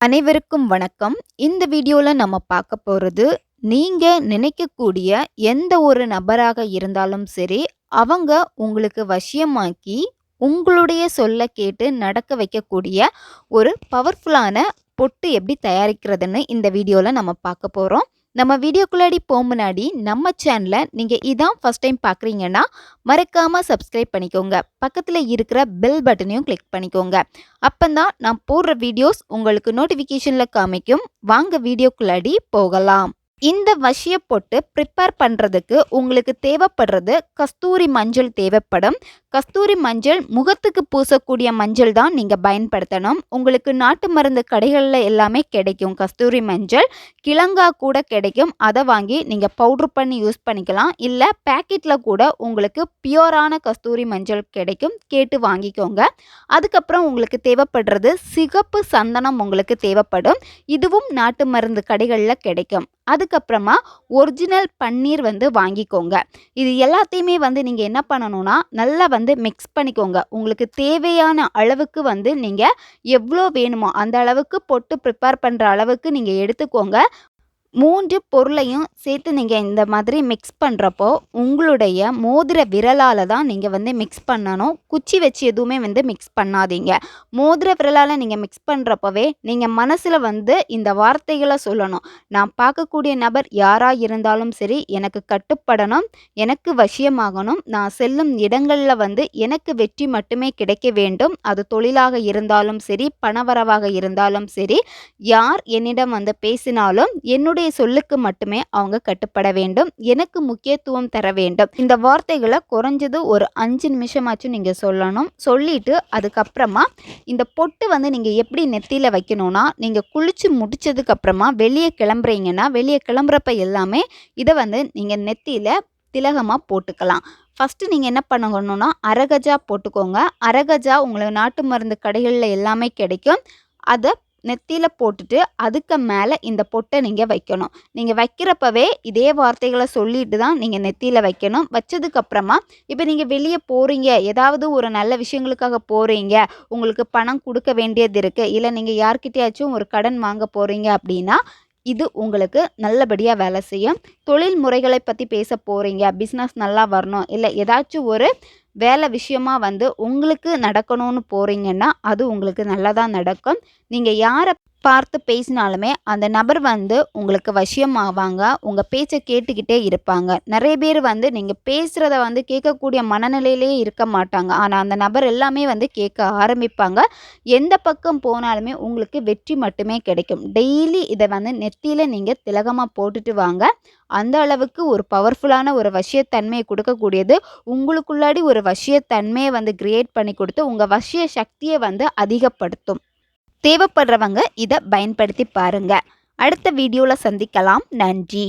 அனைவருக்கும் வணக்கம். இந்த வீடியோவில் நம்ம பார்க்க போகிறது நீங்கள் நினைக்கக்கூடிய எந்த ஒரு நபராக இருந்தாலும் சரி அவங்க உங்களுக்கு வசியமாக்கி உங்களுடைய சொல்ல கேட்டு நடக்க வைக்கக்கூடிய ஒரு பவர்ஃபுல்லான பொட்டு எப்படி தயாரிக்கிறதுன்னு இந்த வீடியோவில் நம்ம பார்க்க போகிறோம் நம்ம வீடியோக்குள்ளாடி போக முன்னாடி நம்ம சேனலை நீங்கள் இதான் ஃபஸ்ட் டைம் பார்க்குறீங்கன்னா மறக்காமல் சப்ஸ்கிரைப் பண்ணிக்கோங்க. பக்கத்தில் இருக்கிற பெல் பட்டனையும் கிளிக் பண்ணிக்கோங்க. அப்போ தான் நான் போடுற வீடியோஸ் உங்களுக்கு நோட்டிஃபிகேஷனில் காமிக்கும். வாங்க வீடியோக்குள்ளாடி போகலாம். இந்த வசிய போட்டு ப்ரிப்பேர் பண்ணுறதுக்கு உங்களுக்கு தேவைப்படுறது கஸ்தூரி மஞ்சள் தேவைப்படும். கஸ்தூரி மஞ்சள் முகத்துக்கு பூசக்கூடிய மஞ்சள் தான் நீங்கள் பயன்படுத்தணும். உங்களுக்கு நாட்டு மருந்து கடைகளில் எல்லாமே கிடைக்கும். கஸ்தூரி மஞ்சள் கிழங்கா கூட கிடைக்கும். அதை வாங்கி நீங்கள் பவுட்ரு பண்ணி யூஸ் பண்ணிக்கலாம். இல்லை பேக்கெட்டில் கூட உங்களுக்கு பியோரான கஸ்தூரி மஞ்சள் கிடைக்கும். கேட்டு வாங்கிக்கோங்க. அதுக்கப்புறம் உங்களுக்கு தேவைப்படுறது சிகப்பு சந்தனம் உங்களுக்கு தேவைப்படும். இதுவும் நாட்டு மருந்து கடைகளில் கிடைக்கும். அதுக்கப்புறமா ஒரிஜினல் பன்னீர் வந்து வாங்கிக்கோங்க. இது எல்லாத்தையுமே வந்து நீங்கள் என்ன பண்ணணும்னா நல்லா வந்து வந்து மிக்ஸ் பண்ணிக்கோங்க. உங்களுக்கு தேவையான அளவுக்கு வந்து நீங்கள் எவ்வளோ வேணுமோ அந்த அளவுக்கு பொட்டு ப்ரிப்பேர் பண்ணுற அளவுக்கு நீங்கள் எடுத்துக்கோங்க. மூன்று பொருளையும் சேர்த்து நீங்கள் இந்த மாதிரி மிக்ஸ் பண்ணுறப்போ உங்களுடைய மோதிர விரலால் தான் நீங்கள் வந்து மிக்ஸ் பண்ணணும். குச்சி வச்சு எதுவுமே வந்து மிக்ஸ் பண்ணாதீங்க. மோதிர விரலால் நீங்கள் மிக்ஸ் பண்ணுறப்பவே நீங்கள் மனசில் வந்து இந்த வார்த்தைகளை சொல்லணும். நான் பார்க்கக்கூடிய நபர் யாராக இருந்தாலும் சரி எனக்கு கட்டுப்படணும் எனக்கு வசியமாகணும். நான் செல்லும் இடங்களில் வந்து எனக்கு வெற்றி மட்டுமே கிடைக்க வேண்டும். அது தொழிலாக இருந்தாலும் சரி பணவரவாக இருந்தாலும் சரி யார் என்னிடம் வந்து பேசினாலும் என்னுடைய என்னுடைய சொல்லுக்கு மட்டுமே அவங்க கட்டுப்பட வேண்டும். எனக்கு முக்கியத்துவம் தர வேண்டும். இந்த வார்த்தைகளை குறைஞ்சது ஒரு அஞ்சு நிமிஷமாச்சும் நீங்கள் சொல்லணும். சொல்லிட்டு அதுக்கப்புறமா இந்த பொட்டு வந்து நீங்கள் எப்படி நெத்தியில் வைக்கணும்னா நீங்கள் குளித்து முடிச்சதுக்கப்புறமா வெளியே கிளம்புறீங்கன்னா வெளியே கிளம்புறப்ப எல்லாமே இதை வந்து நீங்கள் நெத்தியில் திலகமாக போட்டுக்கலாம். ஃபஸ்ட்டு நீங்கள் என்ன பண்ணணும்னா அரகஜா போட்டுக்கோங்க. அரகஜா உங்களுக்கு நாட்டு மருந்து கடைகளில் எல்லாமே கிடைக்கும். அதை நெத்தியில் போட்டுட்டு அதுக்கு மேலே இந்த பொட்டை நீங்கள் வைக்கணும். நீங்கள் வைக்கிறப்பவே இதே வார்த்தைகளை சொல்லிட்டு தான் நீங்கள் நெத்தியில் வைக்கணும். வச்சதுக்கப்புறமா இப்போ நீங்கள் வெளியே போகிறீங்க ஏதாவது ஒரு நல்ல விஷயங்களுக்காக போகிறீங்க உங்களுக்கு பணம் கொடுக்க வேண்டியது இருக்குது இல்லை நீங்கள் யார்கிட்டயாச்சும் ஒரு கடன் வாங்க போகிறீங்க அப்படின்னா இது உங்களுக்கு நல்லபடியாக வேலை செய்யும். தொழில் முறைகளை பற்றி பேச போகிறீங்க பிஸ்னஸ் நல்லா வரணும். இல்லை ஏதாச்சும் ஒரு வேலை விஷயமா வந்து உங்களுக்கு நடக்கணும்னு போகிறீங்கன்னா அது உங்களுக்கு நல்லதாக நடக்கும். நீங்கள் யாரை பார்த்து பேசினாலுமே அந்த நபர் வந்து உங்களுக்கு வசியம் ஆவாங்க உங்கள் பேச்சை கேட்டுக்கிட்டே இருப்பாங்க. நிறைய பேர் வந்து நீங்கள் பேசுகிறத வந்து கேட்கக்கூடிய மனநிலையிலே இருக்க மாட்டாங்க. ஆனால் அந்த நபர் எல்லாமே வந்து கேட்க ஆரம்பிப்பாங்க. எந்த பக்கம் போனாலுமே உங்களுக்கு வெற்றி மட்டுமே கிடைக்கும். டெய்லி இதை வந்து நெத்தியில் நீங்கள் திலகமாக போட்டுட்டு வாங்க. அந்த அளவுக்கு ஒரு பவர்ஃபுல்லான ஒரு வசியத்தன்மையை கொடுக்கக்கூடியது. உங்களுக்குள்ளாடி ஒரு வசியத்தன்மையை வந்து கிரியேட் பண்ணி கொடுத்து உங்கள் வசிய சக்தியை வந்து அதிகப்படுத்தும். தேவைப்படுறவங்க இதை பயன்படுத்தி பாருங்கள் அடுத்த வீடியோவில் சந்திக்கலாம். நன்றி.